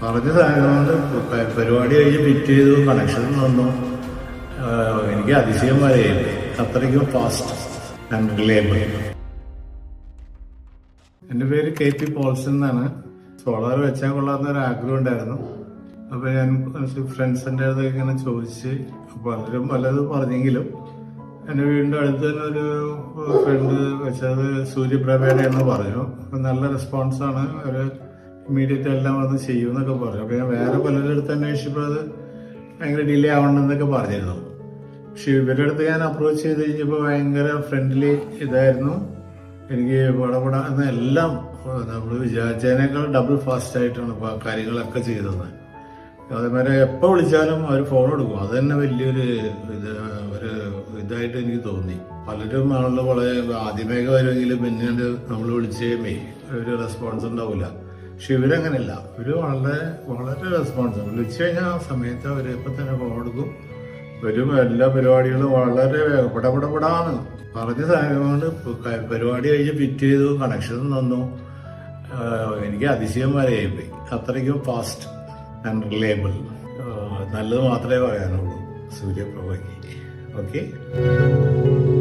പറഞ്ഞ സാധനങ്ങളുണ്ട് പരിപാടി കഴിഞ്ഞ് ഫിറ്റ് ചെയ്തു കണക്ഷൻ വന്നു. എനിക്ക് അതിശയം വരെയില്ല അത്രയ്ക്കും ഫാസ്റ്റ് ആൻഡ് റിലയബിൾ എന്റെ പേര് കെ പി പോൾസൺ എന്നാണ്. സോളാർ വെച്ചാൽ കൊള്ളാവുന്ന ഒരു ആഗ്രഹം ഉണ്ടായിരുന്നു. അപ്പോൾ ഞാൻ ഫ്രണ്ട്സിന്റെ അടുത്തൊക്കെ ഇങ്ങനെ ചോദിച്ച് പലരും പലതും പറഞ്ഞെങ്കിലും എന്റെ വീടിന്റെ അടുത്ത് തന്നെ ഒരു ഫ്രണ്ട് വെച്ചത് സൂര്യപ്രഭയുടെ എന്ന് പറഞ്ഞു. നല്ല റെസ്പോൺസാണ് ഒരു ഇമ്മീഡിയറ്റ് എല്ലാം വന്ന് ചെയ്യും എന്നൊക്കെ പറഞ്ഞു. അപ്പോൾ ഞാൻ വേറെ പലരുടെ അടുത്ത് അന്വേഷിച്ചപ്പോൾ അത് ഭയങ്കര ഡിലേ ആവണമെന്നൊക്കെ പറഞ്ഞിരുന്നു. പക്ഷെ ഇവരുടെ അടുത്ത് ഞാൻ അപ്രോച്ച് ചെയ്ത് കഴിഞ്ഞപ്പോൾ ഭയങ്കര ഫ്രണ്ട്ലി ഇതായിരുന്നു. എനിക്ക് പടപട എന്ന എല്ലാം നമ്മൾ വിചാരിച്ചതിനേക്കാൾ ഡബിൾ ഫാസ്റ്റ് ആയിട്ടാണ് ഇപ്പോൾ കാര്യങ്ങളൊക്കെ ചെയ്തത്. അതേമാതിരി എപ്പോൾ വിളിച്ചാലും അവർ ഫോൺ എടുക്കും അത് തന്നെ വലിയൊരു ഇത് ഒരു ഇതായിട്ട് എനിക്ക് തോന്നി. പലരും ആളുകൾ വളരെ ആദ്യമേക്ക് വരുമെങ്കിലും പിന്നീട് നമ്മൾ വിളിച്ചേ ഒരു റെസ്പോൺസ് ഉണ്ടാവില്ല. പക്ഷെ ഇവരങ്ങനെയല്ല. ഇവർ വളരെ വളരെ റെസ്പോൺസ് വിളിച്ചു കഴിഞ്ഞാൽ ആ സമയത്ത് അവർ ഇപ്പം തന്നെ ഫോൺ എടുക്കും വരും എല്ലാ പരിപാടികളും വളരെ പടപടപടാണ് പറഞ്ഞ പ- പരിപാടി കഴിഞ്ഞ് ഫിറ്റ് ചെയ്തു കണക്ഷൻ തന്നു. എനിക്ക് അതിശയം വരെയായി പോയി അത്രയ്ക്കും ഫാസ്റ്റ് ആൻഡ് റിലയബിൾ നല്ലത് മാത്രമേ പറയാനുള്ളൂ. സൂര്യപ്രഭയ്ക്ക്. ഓക്കെ?